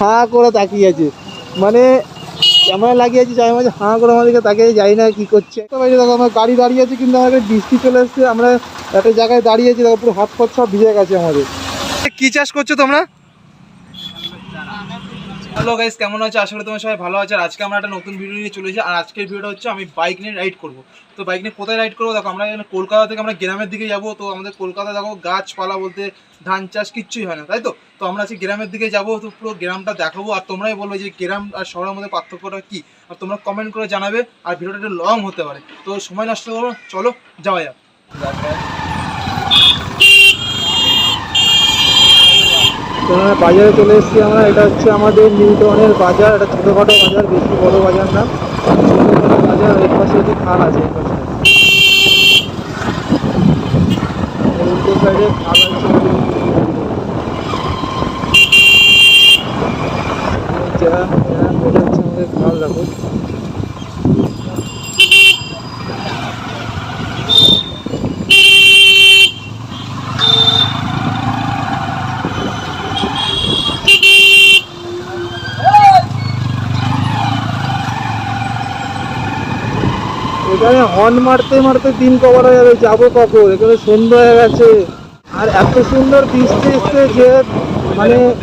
হাঁ করে তাকিয়ে আছে। মানে ক্যামেরা লাগিয়েছি যাই মাঝে হাঁ করে আমার দিকে তাকিয়ে যাই না কি করছে। একটা বাইরে দেখো আমার গাড়ি দাঁড়িয়ে আছে, কিন্তু আমাদের বৃষ্টি চলে এসছে। আমরা একটা জায়গায় দাঁড়িয়েছি দেখো পুরো হাত ফাত সব ভিজে গেছে আমাদের। কি চাষ করছ তোমরা? হ্যালো গাইস কেমন আছো? আশা করি তোমার সবাই ভালো আছে। আজকে আমরা একটা নতুন ভিডিও নিয়ে চলেছি। আর আজকের ভিডিওটা হচ্ছে, আমি বাইক নিয়ে রাইড করব। তো বাইক নিয়ে কোথায় রাইড করব? দেখো, আমরা এখানে কলকাতা থেকে আমরা গ্রামের দিকে যাব। তো আমাদের কলকাতা দেখো, গাছপালা বলতে ধান চাষ কিচ্ছুই হয় না, তাই তো? তো আমরা আজকে গ্রামের দিকে যাব, তো পুরো গ্রামটা দেখাবো। আর তোমরাই বলবে যে গ্রাম আর শহরের মধ্যে পার্থক্যটা কি? আর তোমরা কমেন্ট করে জানাবে। আর ভিডিওটা একটু লং হতে পারে। তো সময় নষ্ট করব চলো, যাওয়া যাক। তো বাজারে চলে এসেছি আমরা, এটা হচ্ছে আমাদের নিউ টাউনের বাজার, এটা ছোটোখাটো বাজার, বেশি বড় বাজার না। ছোটোখাটো বাজার, এর পাশে একটি খাল আছে এই পাশে। এর উল্টো সাইডে খাল আছে। যা যা হচ্ছে আমাদের খাল, দেখো। এখানে হর্ন মারতে মারতে দিন কভার হয়ে যাবে, যাব কখন? এখানে সন্ধ্যা হয়ে গেছে। আর এত সুন্দর বৃষ্টি এসছে যে মানে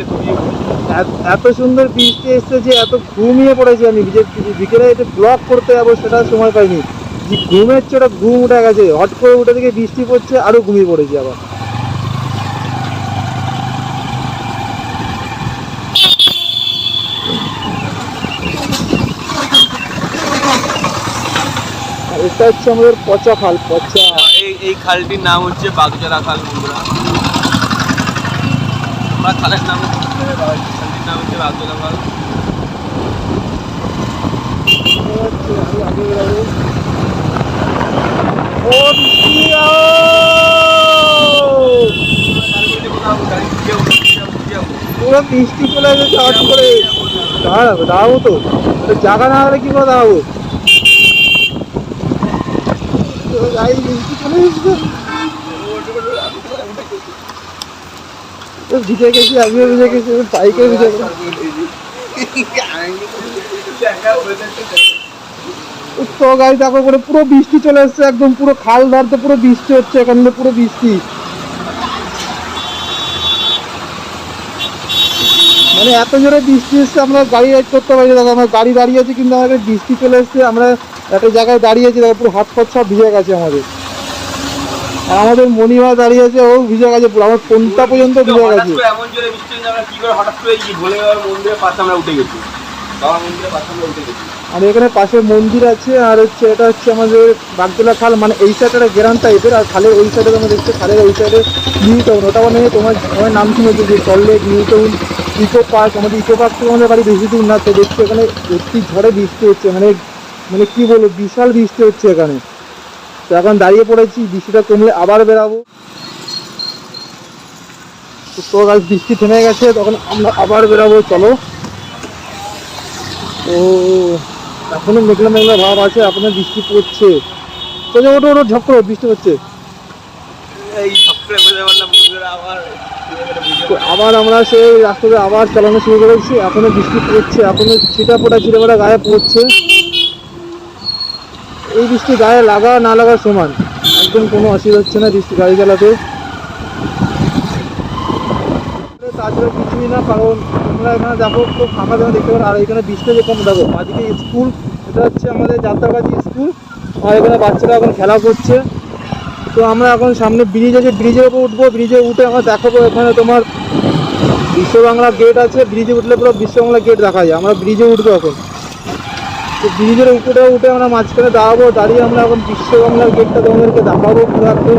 এত- সুন্দর বৃষ্টি এসছে যে, এত ঘুমিয়ে পড়েছি আমি। যে বিকেলে এটা ব্লক করতে যাব, সেটা সময় পাইনি। যে ঘুমের চোটা ঘুম উঠে গেছে। হট করে উঠে থেকে বৃষ্টি পড়ছে আরও ঘুমিয়ে পড়েছি আবার। এটা হচ্ছে আমাদের পচা খাল পচা। এই এই খালটির নাম হচ্ছে বাগজরা খাল বন্ধুরা। আমরা খালের নাম খালটির নাম হচ্ছে বাগজরা খাল! পুরো বৃষ্টি চলে এসেছে হট করে। দাঁড়াবো দাঁড়াবো তো। জায়গা না হলে কি করে দাঁড়াবো তো গাড়ি বৃষ্টি চলে এসেছে তো ভিজে গেছি আমিও ভিজে গেছি বাইকে ভিজে তো গাড়ি তারপর করে পুরো বৃষ্টি চলে এসছে, একদম পুরো খাল ধারতে পুরো বৃষ্টি হচ্ছে, এখানে পুরো বৃষ্টি। মানে এত জোরে বৃষ্টি এসছে আমরা গাড়ি রাইড করতে পারি দাদা। আমার গাড়ি দাঁড়িয়ে আছে কিন্তু আমাদের বৃষ্টি চলে এসছে আমরা একটা জায়গায় দাঁড়িয়েছি দেখো পুরো হাত ফাত সব ভিজে গেছে আমাদের। আর আমাদের মণিমা দাঁড়িয়ে আছে ও ভিজে গেছে পুরো আমার ফোনটা পর্যন্ত ভিজে গেছে? এমন জোরে বৃষ্টি আমরা কি করে হঠাৎ করে ভোলে মন্দিরের পাশে আমরা উঠে গেছি। বাবা মন্দিরের পাশে আমরা উঠে গেছি। আর এখানে পাশে মন্দির আছে আর হচ্ছে এটা হচ্ছে আমাদের বাগদোলা খাল মানে এই সাইডে একটা গ্রাম টাইপের আর খালের ওই সাইডে তোমরা দেখছ খালের ওই সাইডে নিউ টাউন। ওটা মানে তোমার তোমার নাম শুনেছি যে salt lake new town? Eco park আমাদের ইকো পার্ক থেকে আমাদের বাড়ি বেশি দূর না, তো দেখছ এখানে অতি ঝড়ে বৃষ্টি হচ্ছে মানে মানে কি বলব, বিশাল বৃষ্টি হচ্ছে এখানে। তো এখন দাঁড়িয়ে পড়েছি, বৃষ্টিটা কমলে আবার বেরাবো। তো আজ বৃষ্টি থেমে গেছে, তখন আমরা আবার বেরাবো, চলো। ও এখনও মেঘলা মেঘলা ভাব আছে আপনার বৃষ্টি পড়ছে। তো যে ওটো ওটো ঝপ করে, বৃষ্টি হচ্ছে। এই আবার আবার আমরা সেই রাস্তাতে আবার চালানো শুরু করেছি। এখনও বৃষ্টি পড়ছে, এখনও ছিটা ফোটা ছিটা ফোটা গায়ে পড়ছে। এই বৃষ্টি গায়ে লাগা, না লাগা সমান। একদম কোনো অসুবিধা হচ্ছে না বৃষ্টি গাড়ি চালাতে। তাছাড়া কিছুই না, কারণ তোমরা এখানে দেখো, খুব ফাঁকা জায়গা দেখতে পারো। আর এখানে বৃষ্টি যে কম, দেখো আজকে স্কুল এটা হচ্ছে আমাদের যাত্রাবাজি স্কুল আর এখানে বাচ্চারা এখন খেলা করছে। তো আমরা এখন সামনে ব্রিজ আছে, ব্রিজের উপর উঠবো, ব্রিজে উঠে আমরা দেখাবো এখানে তোমার বিশ্ববাংলা গেট আছে, ব্রিজে উঠলে পুরো বিশ্ববাংলা গেট দেখা যায়, আমরা ব্রিজে উঠবো এখন। তো ব্রিজের উপরে উঠে আমরা মাঝখানে দাঁড়াবো, দাঁড়িয়ে আমরা এখন বিশ্ববাংলার গেটটা তোমাদেরকে দেখাবো, পুরো একদম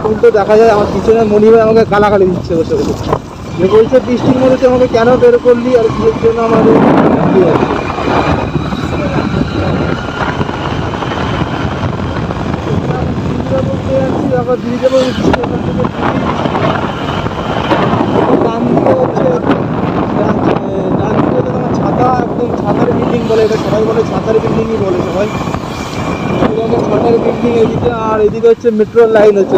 ফুলটা দেখা যায়, আমার পিছনে মনিভাই আমাকে গালাগালি দিচ্ছে বসে বসে। যে বলছে, বৃষ্টির মধ্যে আমাকে কেন বের করলি? আর কিসের জন্য আমাদের তোমার ছাতা, একদম ছাতার বিল্ডিং বলে এটা বলে, ছাতার বিল্ডিংই বলে সবাই। ছাতার বিল্ডিং এদিকে, আর এদিকে হচ্ছে লাইন হচ্ছে।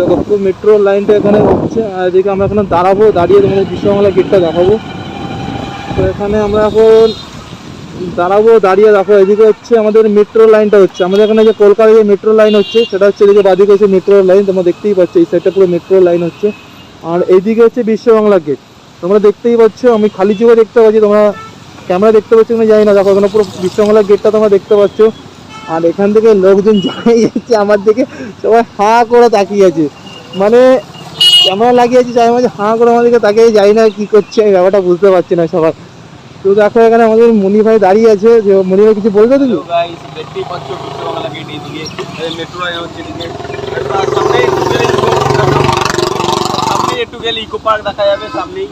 লাইনটা এখানে হচ্ছে, আর এদিকে আমরা এখানে দাঁড়াবো, দাঁড়িয়ে তোমাদের বিশ্ববাংলা গেটটা দেখাবো। তো এখানে আমরা এখন দাঁড়াবো, দাঁড়িয়ে দেখো, এদিকে হচ্ছে আমাদের মেট্রো লাইনটা হচ্ছে। আমাদের এখানে যে কলকাতায় যে মেট্রো লাইন হচ্ছে, সেটা হচ্ছে এদিকে বাদিকে হচ্ছে মেট্রো লাইন তোমরা দেখতেই পাচ্ছ, এই সাইডটা পুরো মেট্রো লাইন হচ্ছে। আর এইদিকে হচ্ছে বিশ্ব বাংলা গেট তোমরা দেখতেই পাচ্ছ, আমি খালি চোখে দেখতে পাচ্ছি, তোমরা ক্যামেরা দেখতে পাচ্ছ কিনা জানি না। দেখো, এখানে পুরো বিশ্ব বাংলা গেটটা তোমরা দেখতে পাচ্ছ। আর এখান থেকে লোকজন যাই যাচ্ছে, আমার দিকে সবাই হাঁ করে তাকিয়ে আছে। মানে ক্যামেরা লাগিয়েছি যাই মাঝে হাঁ করে আমাদেরকে তাকিয়ে যাই না কি করছে এই ব্যাপারটা বুঝতে পারছি না সবাই তো দেখো এখানে আমাদের মনি ভাই দাঁড়িয়ে আছে যে মনি ভাই কিছু বলবে তুমি? দেখতেই পাচ্ছ বিশ্ববাংলা গেট মেট্রো হচ্ছে এদিকে। সামনে সামনে একটু গেলে ইকো পার্ক দেখা যাবে। সামনেই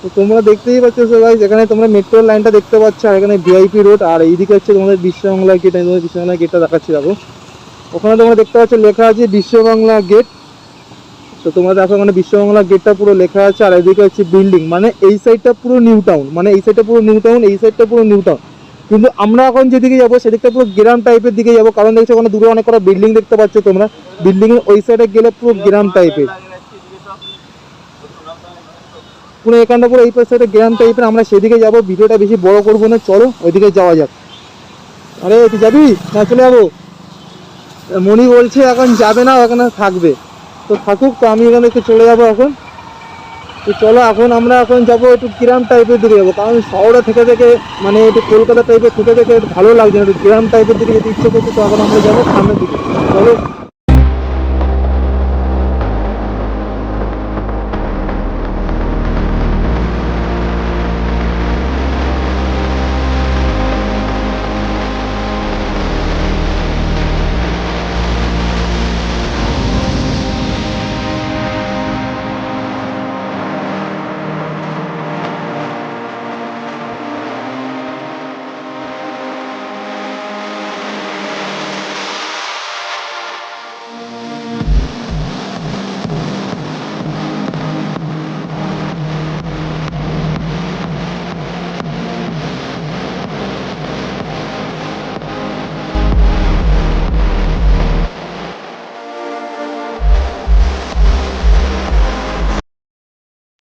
তো তোমরা দেখতেই পাচ্ছ সবাই যেখানে তোমরা মেট্রো লাইনটা দেখতে পাচ্ছ আর এখানে ভিআইপি রোড আর এইদিকে হচ্ছে তোমাদের বিশ্ববাংলা গেট আমি তোমাদের বিশ্ববাংলা গেটটা দেখাচ্ছি দেখো। ওখানে তোমরা দেখতে পাচ্ছ লেখা আছে বিশ্ববাংলা গেট তো তোমরা দেখো এখানে বিশ্ববাংলা গেটটা পুরো লেখা আছে, আর এদিকে হচ্ছে বিল্ডিং মানে এই সাইডটা পুরো নিউ টাউন মানে এই সাইডটা পুরো নিউ টাউন এই সাইডটা পুরো নিউ টাউন কিন্তু আমরা এখন যেদিকে যাব, সেদিকটা পুরো গ্রাম টাইপের দিকে যাব, কারণ দেখছ ওখানে দূরে অনেক কটা বিল্ডিং দেখতে পাচ্ছ তোমরা। বিল্ডিং ওই সাইডে গেলে পুরো গ্রাম টাইপের পুরো এখানটা পুরো এই সাইডে গ্রাম টাইপের আমরা সেদিকে যাব, ভিডিওটা বেশি বড় করব না, চলো ওইদিকে যাওয়া যাক। আরে, তুই যাবি না চলে যাব? মনি বলছে এখন যাবে না ওখানে থাকবে। তো থাকুক, তো আমি এখানে একটু চলে যাব এখন। তো চলো, এখন আমরা এখন যাব একটু গ্রাম টাইপের দিকে যাব। কারণ শহরে থেকে থেকে মানে একটু কলকাতা টাইপের থেকে থেকে ভালো লাগছে না। একটু গ্রাম টাইপের দিকে যদি ইচ্ছে করছে, তো এখন আমরা যাব সামনের দিকে। চলো।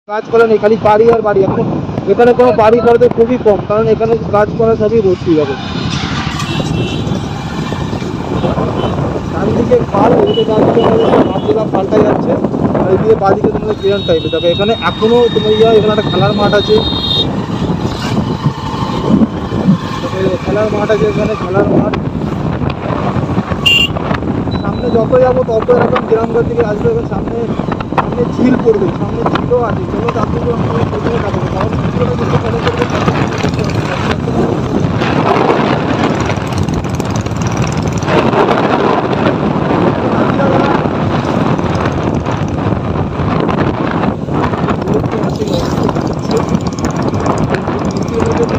কাজ করা নেই খালি বাড়ি আর বাড়ি। এখন এখানে কোনো বাড়ি করতে খুবই কম, কারণ এখানে কাজ করা সবই ভর্তি হবে চারিদিকে পাল্টা যাচ্ছে, আর এদিকে তোমাদের দেখো, এখানে এখনও তোমার ইয়া এখানে একটা খেলার মাঠ আছে। খেলার মাঠ আছে এখানে, খেলার মাঠ। সামনে যত যাব তত এরকম গ্রামগঞ্জ দিকে আসবে সামনে সামনে ঝিল পড়বে সামনে ঝিলও আছে। চলো তার আমরা প্রথমে যাব কারণ ঝিলটা যদি ফলো করবে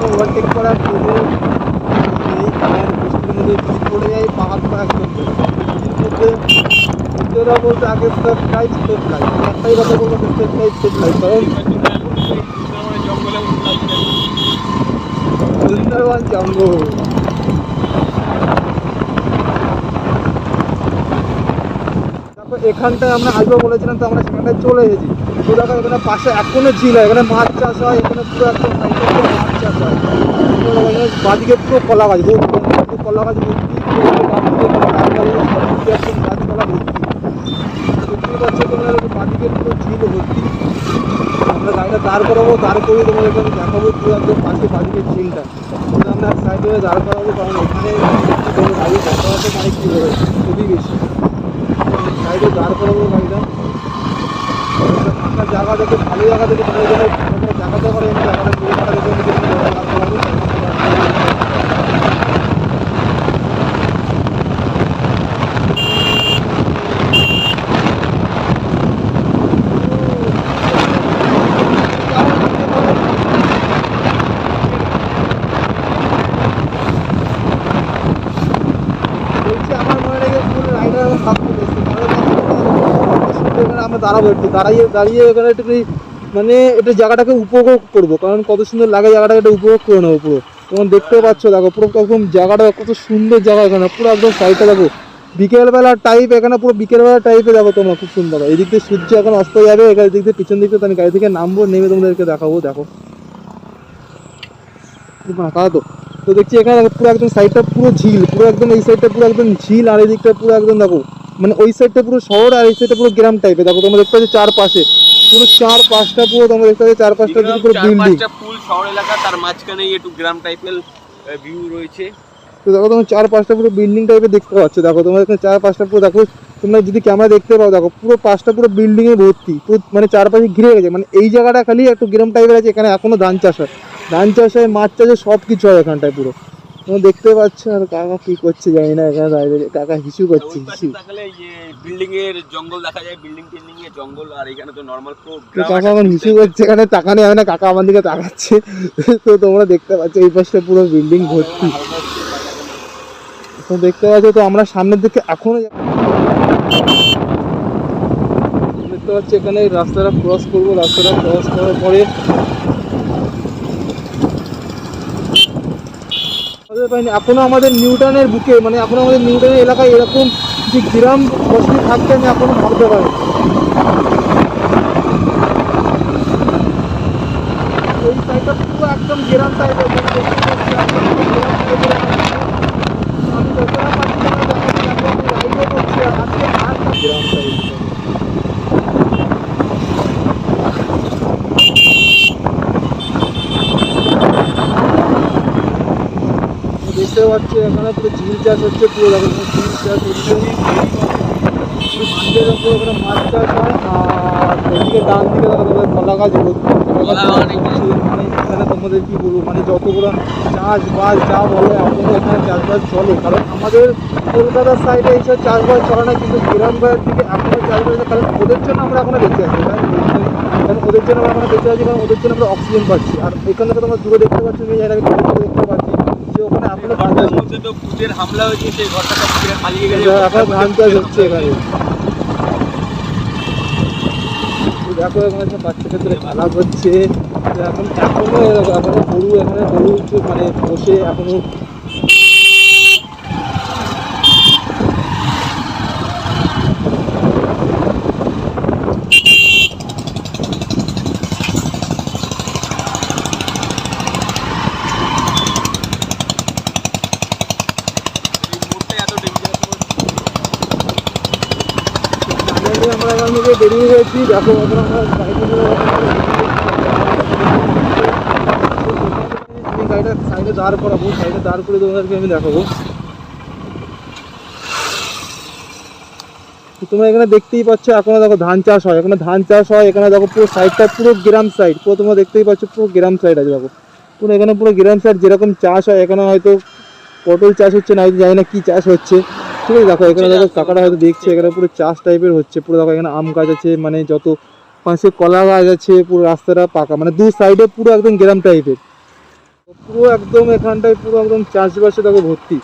ওভারটেক করার পরে এই টায়ার বৃষ্টির মধ্যে ভিড় পড়ে যায় পাহাড় তো একদম ভিড়ের মধ্যে ভিতরা বলতে আগে স্টেপ স্টেপ একটাই কথা বলব স্টেপ স্টেপ কারণ সুন্দরবন জঙ্গল। তারপর এখানটায় আমরা আসব বলেছিলাম, তো আমরা সেখানটায় চলে এসেছি। তো দেখো এখানে পাশে এখনও ঝিল হয়, এখানে মাছ চাষ হয়, এখানে পুরো একদম মাছ চাষ হয়। বাদিকে পুরো কলা গাছ কলা গাছ ভর্তি ভর্তি তোমরা আমরা গাড়িটা দাঁড় করাবো, দাঁড় করে তোমাদেরকে আমি দেখাবো পুরো একদম পাশে বাদিকে ঝিলটা। আমরা সাইডে দাঁড় করাবো, কারণ এখানে কোনো গাড়ি যাতায়াতে মানে কী হবে সাইডে দাঁড় করাবো গাড়িটা। ফাঁকা জায়গা দেখে, ভালো জায়গা তোমার এখানে তোমরা দেখাতে জায়গাটা ফাঁকা দেখে আমি এখানে দাঁড় করাবো বলছি আমার মনে রেখে ফুল রাইডার এবং থাকতে বেশি এখানে আমরা দাঁড়াবো একটু দাঁড়িয়ে দাঁড়িয়ে এখানে একটু মানে এটা জায়গাটাকে উপভোগ করব, কারণ কত সুন্দর লাগে জায়গাটাকে একটু উপভোগ করে নেব পুরো। তখন দেখতে পাচ্ছ, দেখো পুরো একদম জায়গাটা, কত সুন্দর জায়গা এখানে, পুরো একদম সাইডটা দেখো। বিকেলবেলা টাইপ এখানে পুরো বিকেলবেলা টাইপে যাব তোমরা, খুব সুন্দর এই দিক দিয়ে সূর্য এখন অস্ত যাবে, এখানে দিক দিয়ে পিছন দিক দিয়ে আমি গাড়ি থেকে নামবো, নেমে তোমাদেরকে দেখাবো, দেখো। তো তো দেখছি এখানে পুরো একদম সাইডটা পুরো ঝিল, পুরো একদম এই সাইডটা পুরো একদম ঝিল, আর এই দিকটা পুরো একদম দেখো মানে ওই সাইডটা পুরো শহর আর এই সাইডটা পুরো গ্রাম টাইপের দেখো তোমরা দেখতে পাচ্ছ চার পাশে পুরো চার পাঁচটা পুরো তোমরা দেখতে পাচ্ছ চার পাঁচটা দিকে পুরো বিল্ডিং ফুল শহর এলাকা তার মাঝখানে একটু গ্রাম টাইপের ভিউ রয়েছে। তো দেখো তোমার চার পাঁচটা পুরো বিল্ডিং টাইপের দেখতে পাচ্ছ। দেখো তোমার এখানে চার পাঁচটা পুরো দেখো তোমরা যদি ক্যামেরা দেখতে পাও দেখো পুরো পাঁচটা পুরো বিল্ডিং এ ভর্তি। পুরো মানে চারপাশে ঘিরে গেছে। মানে এই জায়গাটা খালি একটু গ্রাম টাইপের আছে এখানে এখনও ধান চাষ হয়। ধান চাষ হয় মাছ চাষ হয় সব কিছু হয় এখানটায় পুরো। দেখতে পাচ্ছ আর কাকা কি করছে জানি না এখানে দাঁড়িয়ে কাকা হিসু করছে হিসু বিল্ডিং এর জঙ্গল দেখা যায় বিল্ডিং টিল্ডিং এর জঙ্গল আর এখানে তো নর্মাল কাকা আমার হিসু করছে এখানে টাকা নেই না কাকা আমার দিকে তাকাচ্ছে। তো তোমরা দেখতে পাচ্ছ এই পাশটা পুরো বিল্ডিং ভর্তি। তো দেখতে পাচ্ছ তো আমরা সামনের দিকে এখনও দেখতে পাচ্ছি এখানে রাস্তাটা ক্রস করব রাস্তাটা ক্রস করার পরে আমাদের পারিনি এখনও আমাদের নিউটনের বুকে মানে এখনও আমাদের নিউটনের এলাকায় এরকম যে গ্রাম বসতি থাকতে আমি এখনও ভাবতে পারি এই সাইডটা পুরো একদম গ্রাম টাইপের আমি যতটা পারছি না দেখাচ্ছি, এখন আমি লাইভও করছি আর আজকে আর গ্রাম টাইপের দেখতে পাচ্ছি এখানে পুরো ঝিল চাষ হচ্ছে পুরো এখানে ঝিল চাষ হচ্ছে। মাঠের ওপর ওখানে মাছ চাষ হয় আর ওইদিকে ডান দিকে তোমাদের কলা গাছ মানে এখানে তোমাদের কি বলব মানে যতগুলো চাষবাস যা বলে এখনও এখানে চাষবাস চলে। কারণ আমাদের কলকাতার সাইডে এইসব চাষবাস চলে না কিন্তু গ্রাম বাড়ির দিকে এখনও চাষবাস কারণ ওদের জন্য আমরা এখনও বেঁচে আছি। কারণ ওদের জন্য আমরা এখনও বেঁচে আছি কারণ ওদের জন্য আমরা অক্সিজেন পাচ্ছি। আর এখানে তো তোমরা দূরে দেখতে পাচ্ছ আমি দেখতে পাচ্ছি। যে ওখানে ঘরটার মধ্যে তো ভূতের হামলা হয়েছে সেই ঘরটা পালিয়ে গেছে এখন ধান চাষ হচ্ছে এখানে দেখো সব হচ্ছে। এখন এখনও এখনও গরু এখানে গরু মানে বসে এখনও এই মোড়টা এত dangerous ফাইনালি আমরা এখান থেকে বেরিয়ে দেখো গাড়িটা সাইডে দাঁড় করাবো সাইডে দাঁড় করে তোমাদেরকে আমি দেখাবো তোমরা এখানে দেখতেই পাচ্ছ, এখনও দেখো ধান চাষ হয়, এখানে ধান চাষ হয়, এখানে দেখো পুরো সাইডটা পুরো গ্রাম সাইড পুরো তোমরা দেখতেই পাচ্ছ পুরো গ্রাম সাইড আছে দেখো। পুরো এখানে পুরো গ্রাম সাইড যেরকম চাষ হয়, এখানে হয়তো পটল চাষ হচ্ছে, না হয়তো জানি না কি চাষ হচ্ছে। ঠিক আছে দেখো এখানে দেখো কাকারা হয়তো দেখছে এখানে পুরো চাষ টাইপের হচ্ছে পুরো দেখো এখানে আম গাছ আছে মানে যত পাশে কলা গাছ আছে পুরো রাস্তাটা পাকা মানে দু সাইডে পুরো একদম গ্রাম টাইপের পুরো একদম এখানটায় পুরো একদম চাষবাসে দেখো ভর্তি।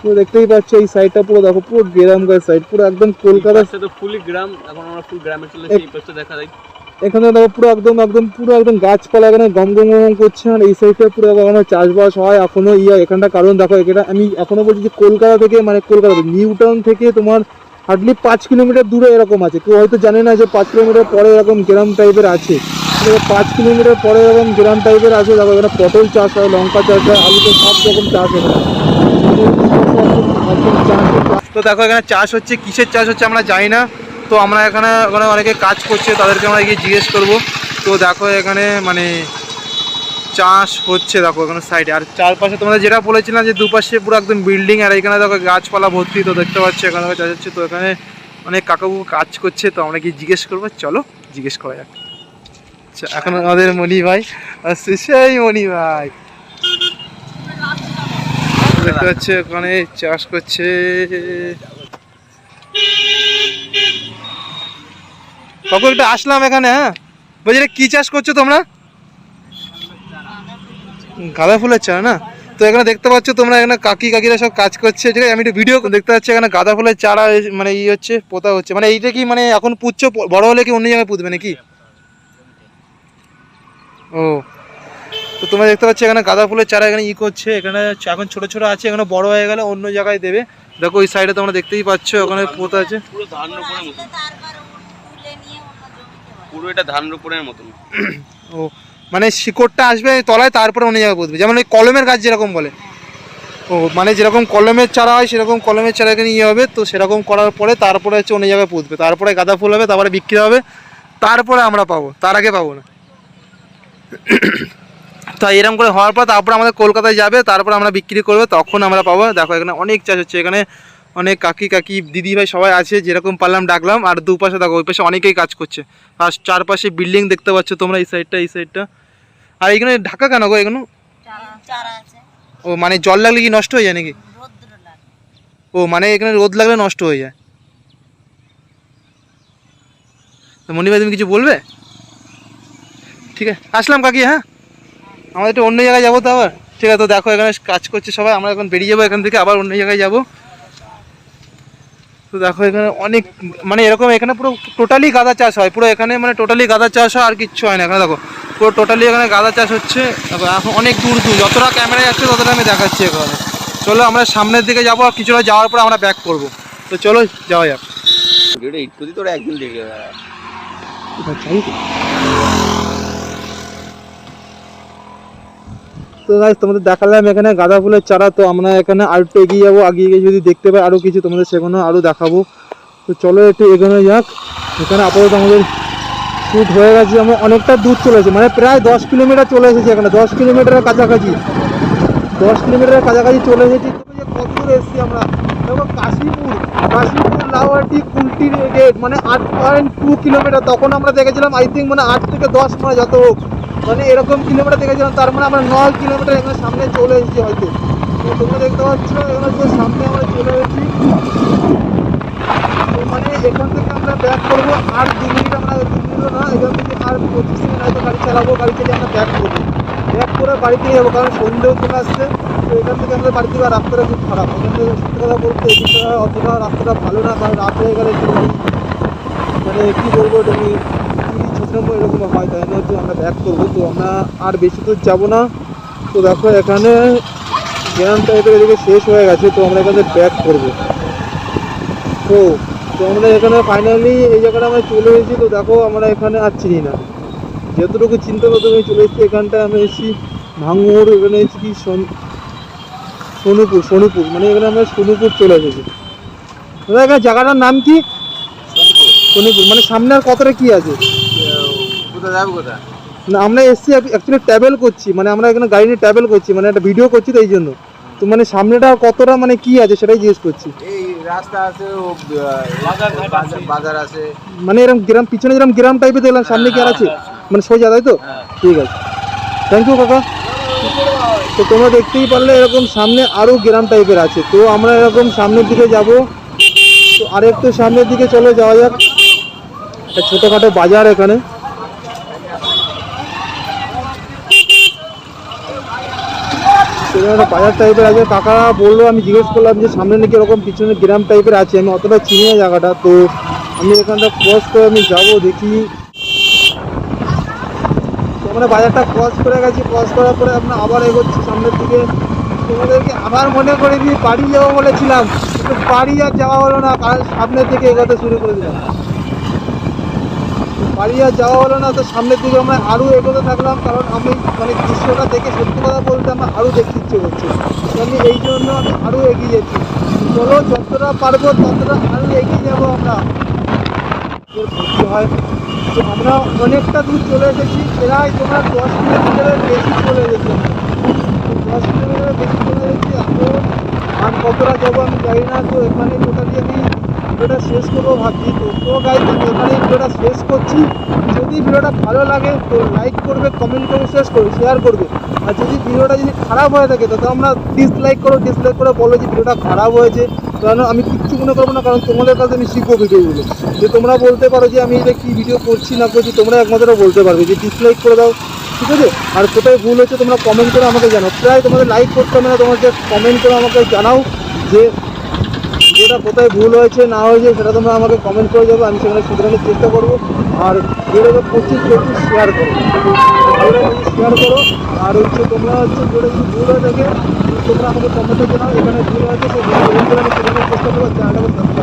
পুরো দেখতেই পাচ্ছ এই সাইডটা পুরো দেখো পুরো গ্রাম গাছ সাইড পুরো একদম কলকাতা ফুলি গ্রাম এখন আমরা ফুল গ্রামে চলে এই পাশটা দেখা যায় এখানে দেখো পুরো একদম একদম পুরো একদম গাছপালা এখানে গম গম গম করছে, আর এই সাইডটা পুরো এখনও চাষবাস হয়, এখনও ইয়া, এখানটা কারণ দেখো এটা আমি এখনও বলছি যে কলকাতা থেকে মানে কলকাতা নিউ টাউন থেকে তোমার হার্ডলি পাঁচ কিলোমিটার দূরে এরকম আছে। কেউ হয়তো জানে না যে পাঁচ কিলোমিটার পরে এরকম গ্রাম টাইপের আছে। পাঁচ কিলোমিটার পরে এরকম গ্রাম টাইপের আছে, দেখো এখানে পটল চাষ হয়, লঙ্কা চাষ হয়, আলু চাষ সব রকম চাষ হয়। তো দেখো এখানে চাষ হচ্ছে, কিসের চাষ হচ্ছে আমরা জানি না। তো আমরা এখানে ওখানে অনেকে কাজ করছে, তাদেরকে আমরা গিয়ে জিজ্ঞেস করব। তো দেখো এখানে মানে চাষ হচ্ছে দেখো এখানে সাইডে আর চারপাশে তোমরা যেটা বলেছিলাম যে দুপাশে পুরো একদম বিল্ডিং আর এখানে দেখো গাছপালা ভর্তি, তো দেখতে পাচ্ছ এখানে দেখো চাষ হচ্ছে। তো এখানে অনেক কাকাবু কাজ করছে, তো আমরা গিয়ে জিজ্ঞেস করব। চলো জিজ্ঞেস করা যাক। আচ্ছা এখন আমাদের মণি ভাই আসছে, সেই মণি ভাই। দেখতে পাচ্ছ ওখানে চাষ করছে। কখন একটু আসলাম এখানে হ্যাঁ? বলছি রে, কি চাষ করছ তোমরা? গাঁদা ফুলের চারা না? তো এখানে দেখতে পাচ্ছ তোমরা এখানে কাকি কাকিরা সব কাজ করছে ঠিক আছে? আমি একটু ভিডিও দেখতে পাচ্ছি এখানে গাঁদা ফুলের চারা মানে ই হচ্ছে পোতা হচ্ছে। মানে এইটা কি মানে এখন পুচ্ছ বড় হলে কি অন্য জায়গায় পুঁতবে নাকি? ও। তো তোমরা দেখতে পাচ্ছ এখানে গাঁদা ফুলের চারা এখানে ই করছে এখানে এখন ছোট ছোট আছে এখানে বড় হয়ে গেলে অন্য জায়গায় দেবে। দেখো ওই সাইডে তোমরা দেখতেই পাচ্ছ ওখানে পোতা আছে। পুরো নিয়ে এটা ধান রোপণের মতন। ও মানে শিকড়টা আসবে তলায় তারপরে অন্য জায়গায় পুঁতবে। যেমন ওই কলমের গাছ যেরকম বলে। ও মানে যেরকম কলমের চারা হয় সেরকম কলমের চারা এখানে ইয়ে হবে তো সেরকম করার পরে তারপরে হচ্ছে অন্য জায়গায় পুঁতবে। তারপরে গাঁদা ফুল হবে তারপরে বিক্রি হবে তারপরে আমরা পাবো তার আগে পাবো না। তা এরকম করে হওয়ার পর তারপরে আমাদের কলকাতায় যাবে তারপর আমরা বিক্রি করব তখন আমরা পাবো। দেখো এখানে অনেক চাষ হচ্ছে। এখানে অনেক কাকি কাকি দিদি ভাই সবাই আছে যেরকম পারলাম ডাকলাম আর দুপাশে দেখো ওই পাশে অনেকেই কাজ করছে। আর চারপাশে বিল্ডিং দেখতে পাচ্ছ তোমরা এই সাইডটা এই সাইডটা আর এখানে ঢাকা কেন গো এগুলো ও মানে জল লাগলে কি নষ্ট হয়ে যায় নাকি? ও মানে এখানে রোদ লাগলে নষ্ট হয়ে যায়। তো মনি ভাই তুমি কিছু বলবে? ঠিক আছে আসলাম কাকি হ্যাঁ? আমাদের একটু অন্য জায়গায় যাব তো আবার। ঠিক আছে তো দেখো এখানে কাজ করছে সবাই আমরা এখন বেরিয়ে যাব এখান থেকে আবার অন্য জায়গায় যাব। তো দেখো এখানে অনেক মানে এরকম এখানে পুরো টোটালি গাঁদা চাষ হয়। পুরো এখানে মানে টোটালি গাঁদা চাষ হয় আর কিচ্ছু হয় না। এখানে দেখো পুরো টোটালি এখানে গাঁদা চাষ হচ্ছে। দেখো এখন অনেক দূর দূর যতটা ক্যামেরা যাচ্ছে ততটা আমি দেখাচ্ছি এখানে। চলো আমরা সামনের দিকে যাব আর কিছুটা যাওয়ার পর আমরা ব্যাক করব। তো চলো যাওয়া যাক। একদিন দেখে তো গাইজ তোমাদের দেখালাম এখানে গাঁদা ফুলের চারা। তো আমরা এখানে আর একটু এগিয়ে যাব। এগিয়ে গিয়ে যদি দেখতে পাই আরও কিছু, তোমাদের সেখানে আরও দেখাবো। তো চলো একটু এগোনো যাক। এখানে আপাতত আমাদের শ্যুট হয়ে গেছে। আমরা অনেকটা দূর চলে এসেছি। মানে প্রায় দশ কিলোমিটার চলে এসেছি এখানে। দশ কিলোমিটারের কাছাকাছি। দশ কিলোমিটারের কাছাকাছি চলে এসেছি। কত দূর এসেছি আমরা। দেখো কাশীপুর। কাশীপুর লাউয়াটি কুলটির গেট মানে আট পয়েন্ট টু কিলোমিটার। তখন আমরা দেখেছিলাম আই থিঙ্ক মানে আট থেকে দশ মানে যত হোক। মানে এরকম কিলোমিটার দেখেছিলাম তার মানে আমরা নয় কিলোমিটার এখানে সামনে চলে এসেছি হয়তো। তো তোমরা দেখতে পাচ্ছ, এখানে পুরো সামনে আমরা চলে এসেছি। তো মানে এখান থেকে আমরা ব্যাক করব আর দু মিনিট আমরা দু মিনিট না, এখান থেকে আর পঁচিশ মিনিট হয়তো গাড়ি চালাবো, গাড়ি চালিয়ে আমরা ব্যাক করব। ব্যাক করে বাড়িতে যাব, কারণ সন্ধ্যেও চলে আসছে। তো এখান থেকে আমাদের বাড়িতে যাওয়ার রাস্তাটা খুব খারাপ। এখান থেকে সত্যি কথা বলতে এদিকটা অতটা রাস্তাটা ভালো না, কারণ রাত হয়ে গেলে মানে কী বলব ছোট নম্বর এরকম হয় তাই জন্য আমরা ব্যাক করব তো আমরা আর বেশি দূর যাব না। তো দেখো এখানে জ্ঞান টাইপের এদিকে শেষ হয়ে গেছে তো আমরা এখানে ব্যাক করব। তো তো আমরা এখানে ফাইনালি এই জায়গাটা আমরা চলে এসেছি তো দেখো আমরা এখানে আর চিনি না। যতটুকু চিন্তা করতে আমি চলে এসেছি। এখানটায় আমি এসেছি ভাঙুর এখানে এসেছি কি সোন- সোনুপুর সোনুপুর। মানে এখানে আমরা সোনুপুর চলে এসেছি। দাদা এখানে জায়গাটার নাম কি? সোনুপুর। মানে সামনে আর কতটা কি আছে? না আমরা এসেছি অ্যাকচুয়ালি ট্রাভেল করছি মানে আমরা এখানে গাড়ি নিয়ে ট্রাভেল করছি মানে একটা ভিডিও করছি তো এই জন্য। তো মানে সামনেটা কতটা মানে কি আছে সেটাই জিজ্ঞেস করছি। এই রাস্তা আছে বাজার বাজার আছে। মানে এরকম গ্রাম পিছনে যেরকম গ্রাম টাইপের দেখলাম সামনে কি আর আছে? মানে সোজা তাই তো? হ্যাঁ। ঠিক আছে। থ্যাংক ইউ কাকা। তো তোমরা দেখতেই পারলে এরকম সামনে আরও গ্রাম টাইপের আছে। তো আমরা এরকম সামনের দিকে যাব। তো আরেকটু সামনের দিকে চলে যাওয়া যাক। একটা ছোটোখাটো বাজার এখানে। একটা বাজার টাইপের আছে। কাকা বলল, আমি জিজ্ঞেস করলাম যে, সামনে নাকি এরকম পিছনে গ্রাম টাইপের আছে। আমি অতটা চিনি না জায়গাটা। তো আমি এখানটা ক্রস করে আমি যাব, দেখি। আমরা বাজারটা ক্রস করে গেছি। ক্রস করার পরে আমরা আবার এগোচ্ছি সামনের দিকে। তোমাদেরকে আবার মনে করে দিয়ে বাড়ি যাব বলেছিলাম। কিন্তু বাড়ি আর যাওয়া হলো না কারণ সামনের দিকে এগোতে শুরু করে দিলাম। বাড়ি আর যাওয়া হলো না, তো সামনের দিকে আমরা আরও এগোতে থাকলাম, কারণ আমি মানে দৃশ্যটা দেখে সত্যি কথা বলতে আমার আরও দেখতে ইচ্ছে করছে। আমি এই জন্য আমি আরও এগিয়ে যাচ্ছি। চলো, যতটা পারব ততটা আরও এগিয়ে যাব আমরা। হয়, তো আমরা অনেকটা দূর চলে এসেছি, প্রায় তোমার দশ কিলোমিটারের বেশি চলে এসেছি দশ কিলোমিটারের বেশি চলে এসেছি, এখন আর কতটা যাব আমি জানি না, তো এখানে টোটালি আমি ভিডিওটা শেষ করব ভাবছি তো গাইজ আমি এখানে ভিডিওটা শেষ করছি। যদি ভিডিওটা ভালো লাগে, তো লাইক করবে কমেন্ট করবে শেষ করবে শেয়ার করবে। আর যদি ভিডিওটা যদি খারাপ হয়ে থাকে, তো তোমরা ডিসলাইক করো ডিসলাইক করে বলো যে ভিডিওটা খারাপ হয়েছে। কারণ আমি কিচ্ছু মনে করব না, কারণ তোমাদের কাছে আমি শিখব ভিডিওগুলো। যে তোমরা বলতে পারো যে আমি এটা কী ভিডিও করছি, না করছি, তোমরা একমাত্র বলতে পারবে যে ডিসলাইক করে দাও, ঠিক আছে? আর কোথায় ভুল হচ্ছে, তোমরা কমেন্ট করে আমাকে জানাও। প্রায় তোমাদের লাইক করতে হবে না, তোমাদের কমেন্ট করে আমাকে জানাও যে যেটা কোথায় ভুল হয়েছে, না হয়েছে, সেটা তোমরা আমাকে কমেন্ট করে যাবে, আমি সেখানে শুধরানোর চেষ্টা করব। আর ভিডিওটা প্রচুর প্রচুর শেয়ার করো। শেয়ার করো। আর হচ্ছে তোমরা হচ্ছে যেটা যদি ভুল হয়ে থাকে, তোমরা আমাকে কমেন্টে জানাও এখানে ভুল হয়েছে আমি চেষ্টা করব